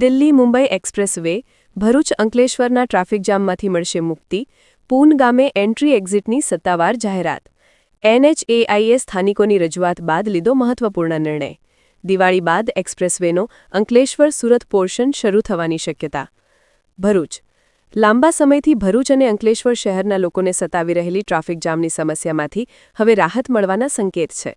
Delhi Mumbai express Bharuch અંકલેશ્વરના traffic જામમાંથી મળશે મુક્તિ, પૂન ગામે એન્ટ્રી એક્ઝિટની સત્તાવાર જાહેરાત. એનએચએઆઈએ સ્થાનિકોની રજૂઆત બાદ લીધો મહત્વપૂર્ણ નિર્ણય. દિવાળી બાદ એક્સપ્રેસવેનો અંકલેશ્વર સુરત પોર્શન શરૂ થવાની શક્યતા. ભરૂચ. લાંબા સમયથી ભરૂચ અને અંકલેશ્વર શહેરના લોકોને સતાવી રહેલી ટ્રાફિક જામની સમસ્યામાંથી હવે રાહત મળવાના સંકેત છે.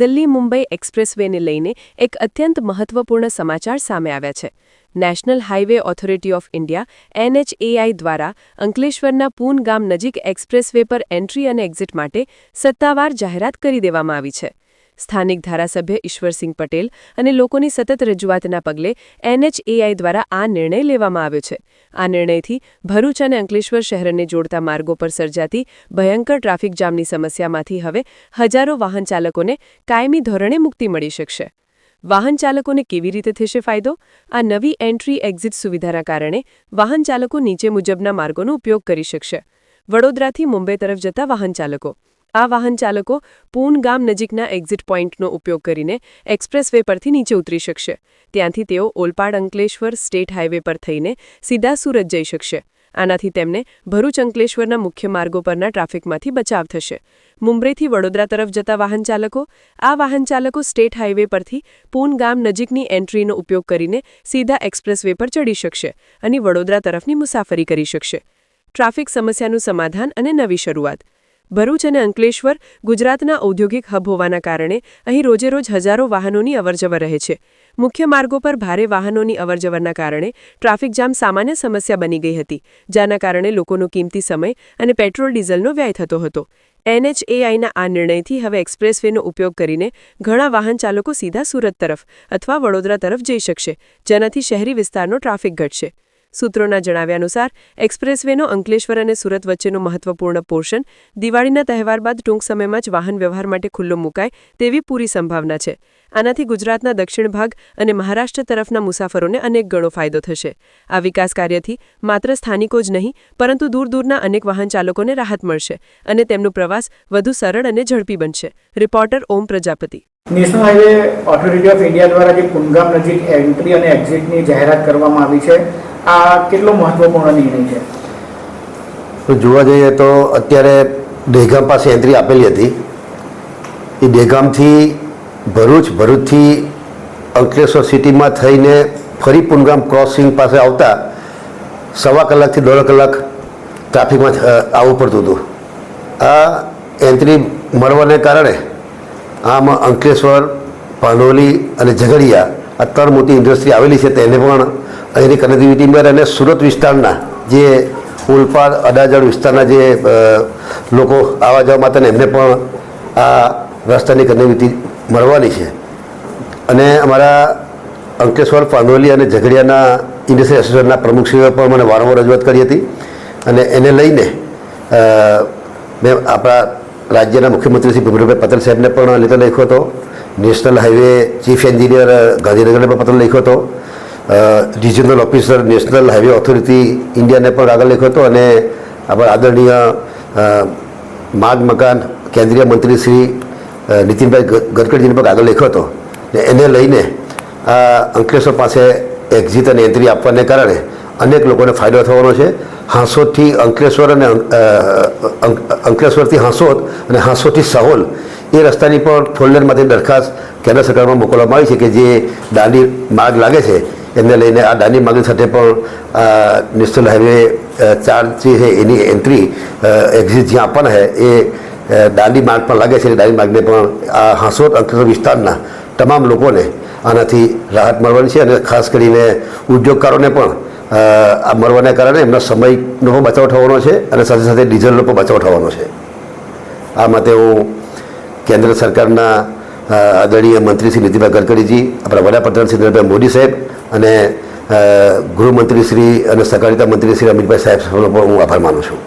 દિલ્હી મુંબઈ એક્સપ્રેસવેને લઈને એક અત્યંત મહત્વપૂર્ણ સમાચાર સામે આવ્યા છે. National Highway Authority of India, NHAI દ્વારા અંકલેશ્વરના પૂન ગામ નજીક એક્સપ્રેસવે પર એન્ટ્રી અને એક્ઝિટ માટે સત્તાવાર જાહેરાત કરી દેવામાં આવી છે. સ્થાનિક ધારાસભ્ય ઈશ્વરસિંહ પટેલ અને લોકોની સતત રજૂઆતના પગલે એનએચએઆઈ દ્વારા આ નિર્ણય લેવામાં આવ્યો છે. આ નિર્ણયથી ભરૂચ અને અંકલેશ્વર શહેરને જોડતા માર્ગો પર સર્જાતી ભયંકર ટ્રાફિક જામની સમસ્યામાંથી હવે હજારો વાહન ચાલકોને કાયમી ધોરણે મુક્તિ મળી શકશે. વાહન ચાલકોને કેવી રીતે થશે ફાયદો? આ નવી એન્ટ્રી એક્ઝિટ સુવિધાના કારણે વાહન ચાલકો નીચે મુજબના માર્ગોનો ઉપયોગ કરી શકશે. વડોદરાથી મુંબઈ તરફ જતા વાહન ચાલકો આ વાહન ચાલકો પૂન ગામ નજીકના એક્ઝિટ પોઈન્ટનો ઉપયોગ કરીને એક્સપ્રેસવે પરથી નીચે ઉતરી શકશે. ત્યાંથી તેઓ ઓલપાડ અંકલેશ્વર સ્ટેટ હાઇવે પર થઈને સીધા સુરત જઈ શકશે. આનાથી તેમને ભરૂચ અંકલેશ્વરના મુખ્ય માર્ગો પરના ટ્રાફિકમાંથી બચાવ થશે. મુંબઈથી વડોદરા તરફ જતા વાહન ચાલકો, આ વાહન ચાલકો સ્ટેટ હાઇવે પરથી પૂન ગામ નજીકની એન્ટ્રીનો ઉપયોગ કરીને સીધા એક્સપ્રેસવે પર ચડી શકશે અને વડોદરા તરફની મુસાફરી કરી શકશે. ટ્રાફિક સમસ્યાનું સમાધાન અને નવી શરૂઆત. ભરૂચ અને અંકલેશ્વર ગુજરાતના ઔદ્યોગિક હબ હોવાના કારણે અહીં રોજેરોજ હજારો વાહનોની અવરજવર રહે છે. મુખ્ય માર્ગો પર ભારે વાહનોની અવરજવરના કારણે ટ્રાફિક જામ સામાન્ય સમસ્યા બની ગઈ હતી, જેના કારણે લોકોનો કિંમતી સમય અને પેટ્રોલ ડીઝલનો વ્યય થતો હતો. એનએચએઆઈના આ નિર્ણયથી હવે એક્સપ્રેસવેનો ઉપયોગ કરીને ઘણા વાહન ચાલકો સીધા સુરત તરફ અથવા વડોદરા તરફ જઈ શકશે, જેનાથી શહેરી વિસ્તારનો ટ્રાફિક ઘટશે. સૂત્રોના જણાવ્યા અનુસાર, એક્સપ્રેસવેનો અંકલેશ્વર અને સુરત વચ્ચેનો મહત્વપૂર્ણ પોર્શન દિવાળીના તહેવાર બાદ ટૂંક સમયમાં જ વાહન વ્યવહાર માટે ખુલ્લો મુકાય તેવી પૂરી સંભાવના છે. આનાથી ગુજરાતના દક્ષિણ ભાગ અને મહારાષ્ટ્ર તરફના મુસાફરોને અનેક ગણો ફાયદો થશે. આ વિકાસ કાર્યથી માત્ર સ્થાનિકો જ નહીં, પરંતુ દૂર દૂરના અનેક વાહન ચાલકોને રાહત મળશે અને તેમનો પ્રવાસ વધુ સરળ અને ઝડપી બનશે. Reporter Om Prajapati. National Highway Authority of India દ્વારા જે કુંદગામ નજીક એન્ટ્રી અને એક્ઝિટની જાહેરાત કરવામાં આવી છે આ કેટલો મહત્વપૂર્ણ નિર્ણય છે? જોવા જઈએ તો અત્યારે દહેગામ પાસે એન્ટ્રી આપેલી હતી. એ દહેગામથી ભરૂચ, ભરૂચથી અંકલેશ્વર સિટીમાં થઈને ફરી પુનગામ ક્રોસિંગ પાસે આવતા સવા કલાકથી દોઢ કલાક ટ્રાફિકમાં આવવું પડતું હતું. આ એન્ટ્રી મળવાને કારણે આમ અંકલેશ્વર પાનોલી અને ઝઘડિયા ત્રણ મોટી ઇન્ડસ્ટ્રી આવેલી છે તેને પણ અહીંની કનેક્ટિવિટી મેળ અને સુરત વિસ્તારના જે ઉલપાડ, અડાજણ વિસ્તારના જે લોકો આવવા જવા માટે એમને પણ આ રસ્તાની કનેક્ટિવિટી મળવાની છે. અને અમારા અંકેશ્વર પાંદોલી અને ઝઘડિયાના ઇન્ડસ્ટ્રી એસોસિએશનના પ્રમુખશ્રીઓએ પણ મને વારંવાર રજૂઆત કરી હતી. અને એને લઈને મેં આપણા રાજ્યના મુખ્યમંત્રી શ્રી ભૂપેન્દ્રભાઈ પટેલ સાહેબને પણ લેટર લખ્યો હતો. નેશનલ હાઈવે ચીફ એન્જિનિયર ગાંધીનગરને પણ પત્ર લખ્યો હતો. Regional officer, National Highway Authority ઇન્ડિયાને પણ આગળ લખ્યો હતો અને આપણા આદરણીય માર્ગ મકાન કેન્દ્રીય મંત્રી શ્રી નીતિનભાઈ ગડકરીજીને પણ આગળ લખ્યો હતો. ને એને લઈને આ અંકલેશ્વર પાસે એક્ઝિટ અને એન્ટ્રી આપવાને કારણે અનેક લોકોને ફાયદો થવાનો છે. હાંસોદથી અંકલેશ્વર અને અંકલેશ્વરથી હાંસોદ અને હાંસોદથી સાહોલ એ રસ્તાની પણ ફોલ્ડરમાંથી દરખાસ્ત કેન્દ્ર સરકારમાં મોકલવામાં આવી છે કે જે દાંડી માર્ગ લાગે છે, એમને લઈને આ દાંડી માર્ગ સાથે પણ નેશનલ હાઈવે ચાર જે છે એની એન્ટ્રી એક્ઝિટ જ્યાં આપવાના છે, એ દાંડી માર્ગ પણ લાગે છે દાંડી માર્ગને પણ આ હાંસોદ અંતર વિસ્તારના તમામ લોકોને આનાથી રાહત મળવાની છે અને ખાસ કરીને ઉદ્યોગકારોને પણ આ મળવાને કારણે એમના સમયનો પણ બચાવ થવાનો છે અને સાથે સાથે ડીઝલનો પણ બચાવ થવાનો છે. આ માટે હું કેન્દ્ર સરકારના આદરણીય મંત્રી શ્રી નીતિનભાઈ ગડકરીજી, આપણા વડાપ્રધાન શ્રી નરેન્દ્રભાઈ મોદી સાહેબ અને ગૃહમંત્રી શ્રી અને સહકારિતા મંત્રી શ્રી અમિતભાઈ સાહેબ સાહેબનો પણ હું આભાર માનું છું.